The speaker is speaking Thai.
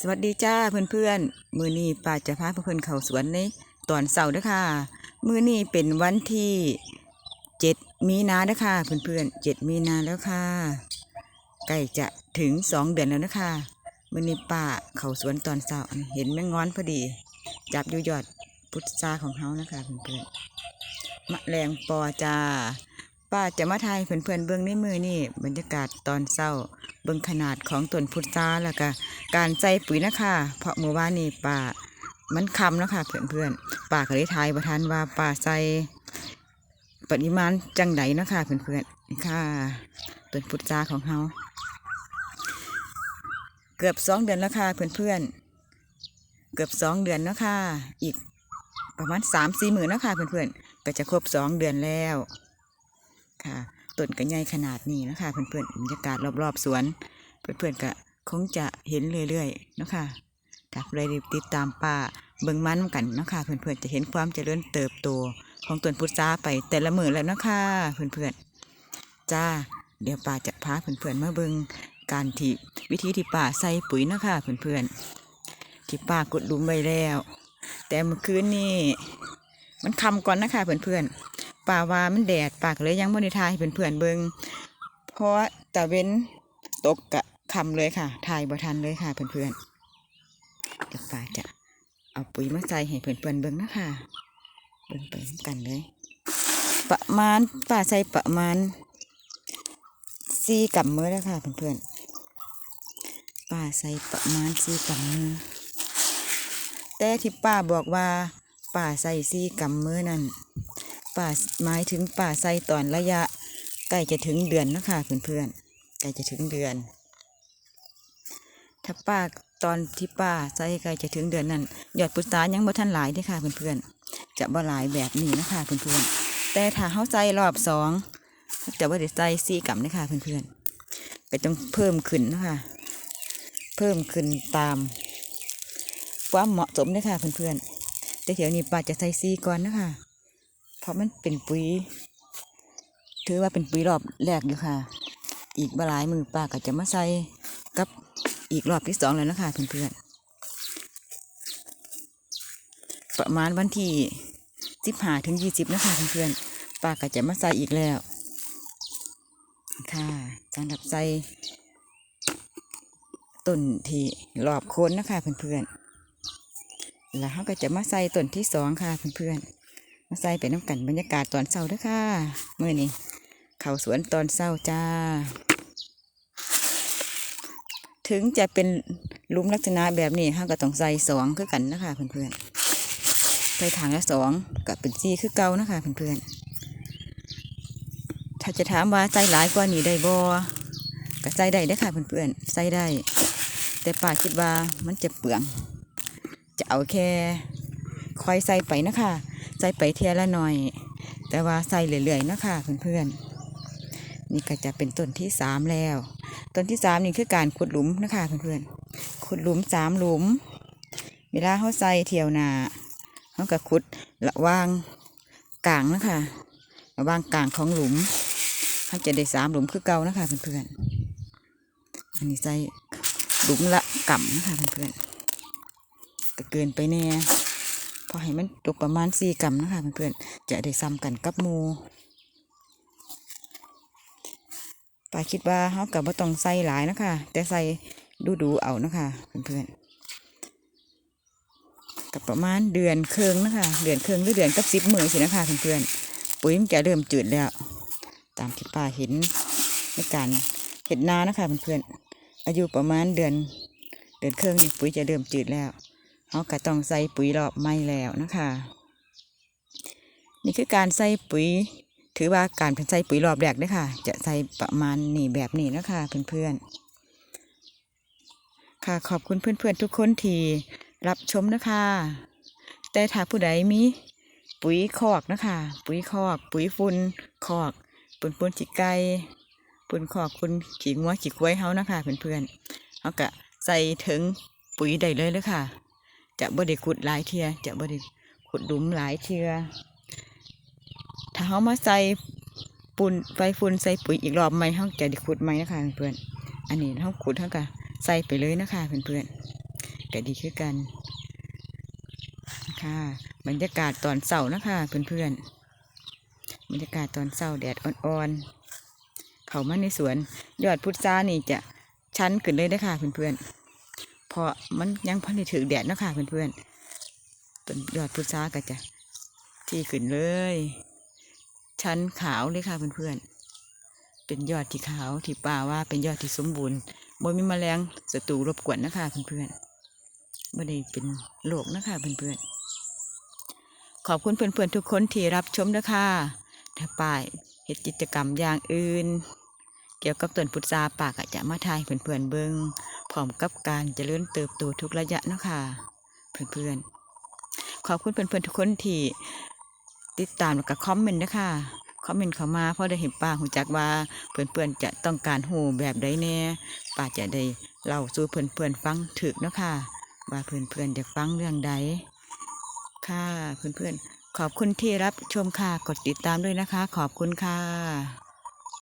สวัสดีจ้าเพื่อนๆ มือนี้ป้าจะพาเพื่อนๆเข้าสวนในตอนเสาร์เด้อค่ะ มือนี้เป็นวันที่เจ็ดมีนาด้อค่ะเพื่อนๆเจ็ดมีนาแล้วค่ะใกล้จะถึงสองเดือนแล้วนะคะมือนี้ป้าเข้าสวนตอนเสาร์เห็นแมงงอนพอดี จับอยู่ยอดพุทราของเฮานะคะเพื่อนๆมะแรงปอจ้าป้าจะมาทายเพื่อนๆเบื้องในมือนี่บรรยากาศตอนเศร้า เบื้องขนาดของต้นพุทราแล้วก็การใส่ปุ๋ยนะคะ เพราะเมื่อวานนี่ป้ามันคำแล้วค่ะเพื่อนๆป้าก็เลยทายประทานว่าป้าใส่ปริมาณจังไดเนะคะเพื่อนๆค่ะต้นพุทราของเฮาเกือบสองเดือนแล้วค่ะเพื่อนๆเกือบสองเดือนแล้วค่ะอีกประมาณสามสี่หมื่นแล้วค่ะเพื่อนๆก็จะครบสองเดือนแล้วค่ะ ต้นก็ใหญ่ขนาดนี้นะคะเพื่อนๆบรรยากาศรอบๆสวน เพื่อนๆก็คงจะเห็นเรื่อยๆนะคะถ้าใครติดตามป่าเบิ่งมันกันนะคะเพื่อนๆจะเห็นความเจริญเติบโตของต้นพุทราไปแต่ละมือแล้วนะคะเพื่อนๆจ้า เดี๋ยวป่าจะพาเพื่อนๆมาเบิ่งการที่วิธีที่ป่าใส่ปุ๋ยนะคะเพื่อนๆที่ป่ากดลุมไว้แล้ว แต่เมื่อคืนนี้มันคำก่อนนะคะเพื่อนๆ ป่าว่ามันแดดปากเลยยังบ่ไทายให้เพื่อนๆเบิงเพราะว่าตะเว้นตกกะคำเลยค่ะทายบ่ทันเลยค่ะเพื่อนๆเดี๋ยวป่าจะเอาปุ๋ยมาใส่ให้เพื่อนๆเบิงนะคะเบิงไปนำกันเลย ประมาณป่าใส่ประมาณสี่กำมือแล้วค่ะเพื่อนๆป่าใส่ประมาณสี่กำมือแต่ที่ป้าบอกว่าป่าใส่สี่กำมือนั่น ป่าหมายถึงป่าไซตอนระยะใกล้จะถึงเดือนนะคะเพื่อนๆใกล้จะถึงเดือน ถ้าป้าตอนที่ป้าไซใกล้จะถึงเดือนนั้นยอดพุทรายังบ่ทันหลายด้อค่ะเพื่อนๆจะบ่หลายแบบนี้นะคะเพื่อนๆแต่ถ้าเขาใส่รอบสองจะบ่ได้ใส่สี่กับนะคะเพื่อนๆก็ต้องเพิ่มขึ้นนะคะเพิ่มขึ้นตาม ความเหมาะสมนะคะเพื่อนๆแต่เดี๋ยวนี้ป้าจะใส่สี่ก่อนนะคะ ราะมันเป็นปุ๋ย ถือว่าเป็นปุ๋ยรอบแรกอยู่ค่ะ อีกบหลายมือป้าก็จะมาใส่กับอีกรอบที่สองแล้วนะคะเพื่อนๆประมาณวันที่สิบห้าถึงยี่สิบนะคะเพื่อนๆป้าก็จะมาใส่อีกแล้ว ค่ะสำหรับใส่ต้นที่รอบโคนนะคะเพื่อนๆแล้วเขาก็จะมาใส่ต้นที่สองค่ะเพื่อนๆ มาใส่ไปน้ำกันบรรยากาศตอนเช้าด้วยค่ะเมื่อนี้เขาสวนตอนเช้าจ้า ถึงจะเป็นลุมลักษณะแบบนี้เราก็ต้องใส่สองคือกันนะคะเพื่อนๆใส่ถังละสองก็เป็นสี่คือเก่านะคะเพื่อนๆถ้าจะถามว่าใส่หลายกว่านี้ได้บ่ก็ใส่ได้ด้ค่ะเพื่อนๆใส่ได้ แต่ป้าคิดว่ามันจะเปลือง จะเอาแค่ คอยใส่ไปนะคะใส่ไปเทียละหน่อย แต่ว่าใส่เรื่อยๆนะคะเพื่อนๆนี่ก็จะเป็นต้นที่สามแล้ว ต้นที่สามนี่คือการขุดหลุมนะคะเพื่อนๆขุดหลุมสามหลุม เวลาเขาใส่เทียวนาเขาก็ขุดระว่างกลางนะคะระว่างกลางของหลุมเขาจะได้สามหลุมคือเก่านะคะเพื่อนๆอันนี้ใส่หลุมละก่ำนะคะเพื่อนๆก็เกินไปแน่ พอให้มันตกประมาณสี่กรัมนะคะเพื่อนๆจะได้ซ้ำกันกับมูป้าคิดว่าเขากับว่าต้องใส่หลายนะคะ แต่ใส่ดูดูๆเอานะคะเพื่อนๆกับประมาณเดือนเครึ่งนะคะ เดือนเครึ่งหรือเดือนกับสิบมือสินะคะเพื่อนๆปุ๋ยมันจะเริ่มจืดแล้ว ตามที่ป้าเห็นในการเห็ดนานะคะเพื่อนๆอายุประมาณเดือนเดือนเครึ่งนี่ปุ๋ยจะเริ่มจืดแล้ว เขาก็ต้องใส่ปุ๋ยรอบไม่แล้วนะคะ นี่คือการใส่ปุ๋ย ถือว่าการเป็นใส่ปุ๋ยรอบแรกเด้วยค่ะ จะใส่ประมาณนี่แบบนี้นะคะเพื่อนๆค่ะขอบคุณเพื่อนๆทุกคนที่รับชมนะคะ แต่ถ้าผู้ใดมีปุ๋ยคอกนะคะ ปุ๋ยคอก ปุ๋ยฝุ่นคอกปุ่นปุ่นขี้ไก่ปุ่นคอกปุ่นขี้งัวขี้ควายเฮานะคะเพื่อนๆเขาก็ใส่ถึงปุ๋ยได้เลยเลยค่ะ จะบ่ได้ขุดหลายเทียจะบ่ได้ขุดหลุมหลายเทียถ้าเขามาใส่ปุ่นไฟฝุ่นใส่ปุ๋ยอีกรอบใหม่เขาจะได้ขุดใหม่นะคะเพื่อนๆอันนี้เขาขุดเท่ากับใส่ไปเลยนะคะเพื่อนก็ดีคือกันค่ะบรรยากาศตอนเสาร์นะคะเพื่อนๆบรรยากาศตอนเสาร์แดดอ่อนๆเขามาในสวนยอดพุทรานี่จะชั้นขึ้นเลยนะคะเพื่อนๆ ราะมันยังพันได้ถือแดดนะคะเพื่อนๆต้นยอดพุทราก็จะที่ขึ้นเลย ชั้นขาวเลยค่ะเพื่อนๆเป็นยอดที่ขาวที่ป่าว่าเป็นยอดที่สมบูรณ์บ่มีแมลงศัตรูรบกวนนะคะเพื่อนๆไม่ได้เป็นโรคนะคะเพื่อนๆขอบคุณเพื่อนๆทุกคนที่รับชมนะคะถ้าป้ายเฮ็ดกิจกรรมอย่างอื่น เกี่ยวกับต้นพุทราปากจะมาทายเพื่อนๆเบิงพร้อมกับการเจริญเติบโตทุกระยะเนาะคะเพื่อนๆขอบคุณเพื่อนๆทุกคนที่ติดตามแล้วก็คอมเมนต์นะคะคอมเมนต์เข้ามาเพราะได้เห็นป้าหูจักว่าเพื่อนๆจะต้องการหูแบบใดแน่ป้าจะได้เล่าสู่เพื่อนๆฟังถึกเนาะค่ะว่าเพื่อนๆจะฟังเรื่องใดค่ะเพื่อนๆขอบคุณที่รับชมค่ะกดติดตามด้วยนะคะ ขอบคุณค่ะ